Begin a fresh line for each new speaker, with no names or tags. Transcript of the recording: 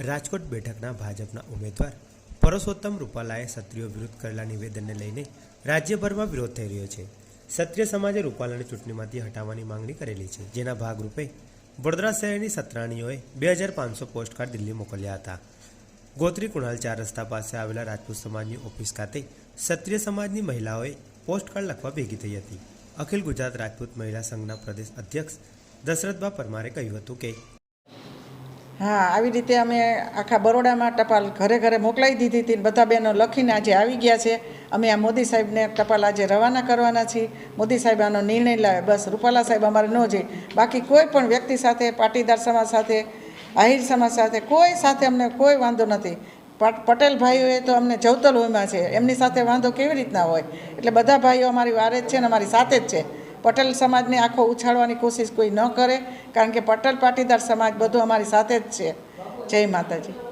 રાજકોટ બેઠકના ભાજપના ઉમેદવાર પરસોત્તમ રૂપાલાએ ક્ષત્રિયો વિરુદ્ધ કરેલા નિવેદનને લઈને રાજ્યભરમાં વિરોધ થઈ રહ્યો છે. ક્ષત્રિય સમાજે રૂપાલાને ચૂંટણીમાંથી હટાવવાની માંગણી કરેલી છે. જેના ભાગરૂપે વડોદરા શહેરની સત્રાણીઓએ બે હજાર પાંચસો પોસ્ટકાર્ડ દિલ્હી મોકલ્યા હતા. ગોત્રી કુણાલ ચાર રસ્તા પાસે આવેલા રાજપૂત સમાજની ઓફિસ ખાતે ક્ષત્રિય સમાજની મહિલાઓએ પોસ્ટકાર્ડ લખવા ભેગી થઈ હતી. અખિલ ગુજરાત રાજપૂત મહિલા સંઘના પ્રદેશ અધ્યક્ષ દશરથબા પરમારે કહ્યું હતું કે
હા, આવી રીતે અમે આખા બરોડામાં ટપાલ ઘરે ઘરે મોકલાવી દીધી હતી બધા બહેનો લખીને આજે આવી ગયા છે. અમે આ મોદી સાહેબને ટપાલ આજે રવાના કરવાના છીએ. મોદી સાહેબ આનો નિર્ણય લાવે બસ, રૂપાલા સાહેબ અમારે ન જઈ બાકી કોઈ પણ વ્યક્તિ સાથે, પાટીદાર સમાજ સાથે, આહિર સમાજ સાથે, કોઈ સાથે અમને કોઈ વાંધો નથી. પટ- પટેલ ભાઈઓએ તો અમને જવતલ હોયમાં છે. એમની સાથે વાંધો કેવી રીતના હોય? એટલે બધા ભાઈઓ અમારી વારે જ છે ને અમારી સાથે જ છે. પટેલ સમાજને આખો ઉછાળવાની કોશિશ કોઈ ન કરે, કારણ કે પટેલ પાટીદાર સમાજ બધું અમારી સાથે જ છે. જય માતાજી.